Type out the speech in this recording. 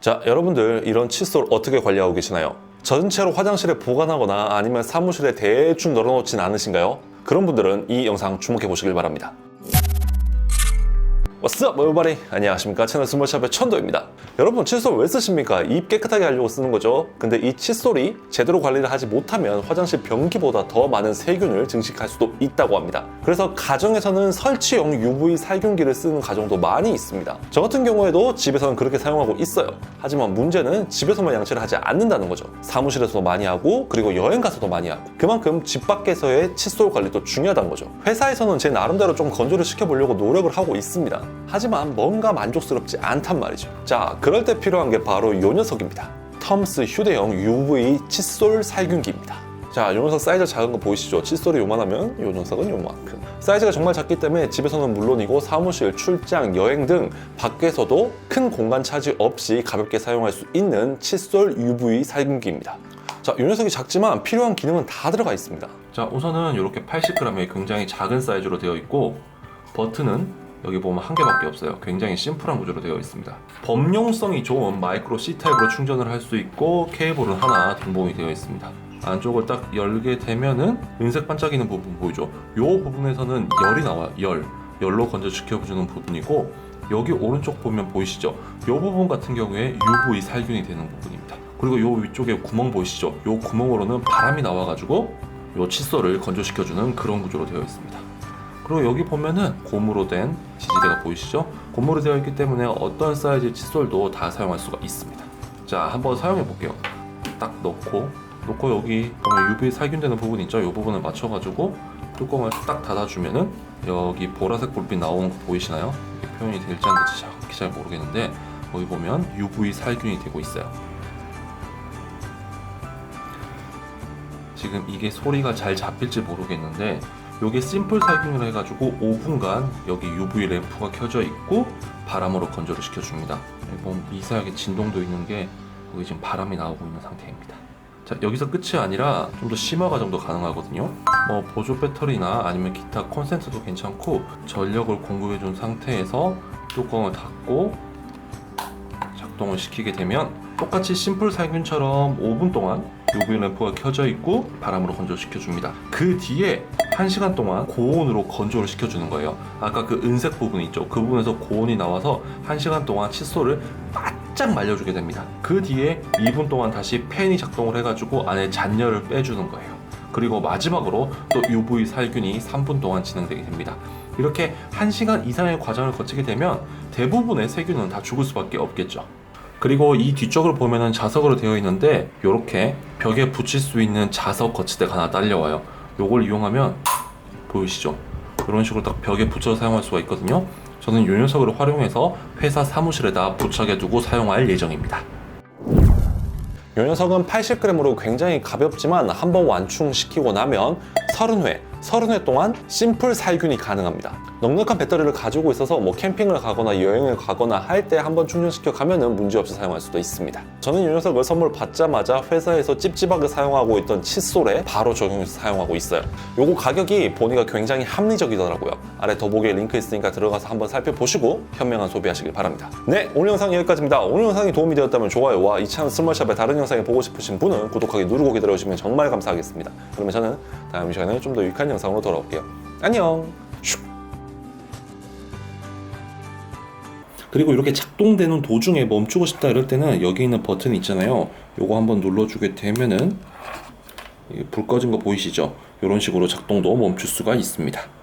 자, 여러분들 이런 칫솔 어떻게 관리하고 계시나요? 전체로 화장실에 보관하거나 아니면 사무실에 대충 널어놓진 않으신가요? 그런 분들은 이 영상 주목해 보시길 바랍니다. What's up, everybody? 안녕하십니까. 채널 스몰샵의 천도입니다. 여러분, 칫솔 왜 쓰십니까? 입 깨끗하게 하려고 쓰는 거죠. 근데 이 칫솔이 제대로 관리를 하지 못하면 화장실 변기보다 더 많은 세균을 증식할 수도 있다고 합니다. 그래서 가정에서는 설치용 UV 살균기를 쓰는 가정도 많이 있습니다. 저 같은 경우에도 집에서는 그렇게 사용하고 있어요. 하지만 문제는 집에서만 양치를 하지 않는다는 거죠. 사무실에서도 많이 하고, 그리고 여행 가서도 많이 하고. 그만큼 집 밖에서의 칫솔 관리도 중요하다는 거죠. 회사에서는 제 나름대로 좀 건조를 시켜보려고 노력을 하고 있습니다. 하지만 뭔가 만족스럽지 않단 말이죠. 자, 그럴 때 필요한 게 바로 요 녀석입니다. 텀스 휴대용 UV 칫솔 살균기입니다. 자, 요 녀석 사이즈 작은 거 보이시죠? 칫솔이 요만하면 요 녀석은 요만큼. 사이즈가 정말 작기 때문에 집에서는 물론이고 사무실, 출장, 여행 등 밖에서도 큰 공간 차지 없이 가볍게 사용할 수 있는 칫솔 UV 살균기입니다. 자, 이 녀석이 작지만 필요한 기능은 다 들어가 있습니다. 자 우선은 이렇게 80g의 굉장히 작은 사이즈로 되어 있고 버튼은 여기 보면 한 개밖에 없어요. 굉장히 심플한 구조로 되어 있습니다. 범용성이 좋은 마이크로 C 타입으로 충전을 할 수 있고 케이블은 하나 등봉이 되어 있습니다. 안쪽을 딱 열게 되면은 은색 반짝이는 부분 보이죠? 이 부분에서는 열이 나와요. 열. 열로 건조시켜주는 부분이고 여기 오른쪽 보면 보이시죠? 이 부분 같은 경우에 UV 살균이 되는 부분입니다. 그리고 이 위쪽에 구멍 보이시죠? 이 구멍으로는 바람이 나와가지고 이 칫솔을 건조시켜주는 그런 구조로 되어 있습니다. 그리고 여기 보면은 고무로 된 지지대가 보이시죠? 고무로 되어 있기 때문에 어떤 사이즈의 칫솔도 다 사용할 수가 있습니다. 자, 한번 사용해 볼게요. 딱 넣고, 넣고 여기 보면 UV 살균되는 부분 있죠? 이 부분을 맞춰가지고 뚜껑을 딱 닫아주면은 여기 보라색 불빛 나오는 거 보이시나요? 표현이 될지 안 될지 정확히 잘 모르겠는데 여기 보면 UV 살균이 되고 있어요. 지금 이게 소리가 잘 잡힐지 모르겠는데 요게 심플 살균을 해가지고 5분간 여기 UV 램프가 켜져 있고 바람으로 건조를 시켜줍니다. 여기 보면 미세하게 진동도 있는 게 여기 지금 바람이 나오고 있는 상태입니다. 자 여기서 끝이 아니라 좀 더 심화 과정도 가능하거든요. 뭐 보조 배터리나 아니면 기타 콘센트도 괜찮고 전력을 공급해 준 상태에서 뚜껑을 닫고 작동을 시키게 되면 똑같이 심플 살균처럼 5분 동안 UV 램프가 켜져 있고 바람으로 건조시켜 줍니다. 그 뒤에 1시간 동안 고온으로 건조를 시켜주는 거예요. 아까 그 은색 부분 있죠? 그 부분에서 고온이 나와서 1시간 동안 칫솔을 바짝 말려주게 됩니다. 그 뒤에 2분 동안 다시 팬이 작동을 해가지고 안에 잔열을 빼주는 거예요. 그리고 마지막으로 또 UV 살균이 3분 동안 진행되게 됩니다. 이렇게 1시간 이상의 과정을 거치게 되면 대부분의 세균은 다 죽을 수밖에 없겠죠. 그리고 이 뒤쪽을 보면은 자석으로 되어 있는데 이렇게 벽에 붙일 수 있는 자석 거치대가 하나 딸려와요. 요걸 이용하면 보이시죠? 이런 식으로 딱 벽에 붙여 사용할 수가 있거든요. 저는 이 녀석을 활용해서 회사 사무실에다 부착해 두고 사용할 예정입니다. 이 녀석은 80g으로 굉장히 가볍지만 한번 완충시키고 나면 30회, 30회 동안 심플 살균이 가능합니다. 넉넉한 배터리를 가지고 있어서 뭐 캠핑을 가거나 여행을 가거나 할 때 한번 충전시켜 가면은 문제없이 사용할 수도 있습니다. 저는 이 녀석을 선물 받자마자 회사에서 찝찝하게 사용하고 있던 칫솔에 바로 적용해서 사용하고 있어요. 요거 가격이 보니까 굉장히 합리적이더라고요. 아래 더보기에 링크 있으니까 들어가서 한번 살펴보시고 현명한 소비하시길 바랍니다. 네, 오늘 영상 여기까지입니다. 오늘 영상이 도움이 되었다면 좋아요와 이 채널 스몰샵의 다른 영상을 보고 싶으신 분은 구독하기 누르고 기다려주시면 정말 감사하겠습니다. 그러면 저는 다음 시간에 좀 더 유익한 영상으로 돌아올게요. 안녕! 슉! 그리고 이렇게 작동되는 도중에 멈추고 싶다 이럴 때는 여기 있는 버튼 있잖아요. 요거 한번 눌러주게 되면은 불 꺼진 거 보이시죠? 이런 식으로 작동도 멈출 수가 있습니다.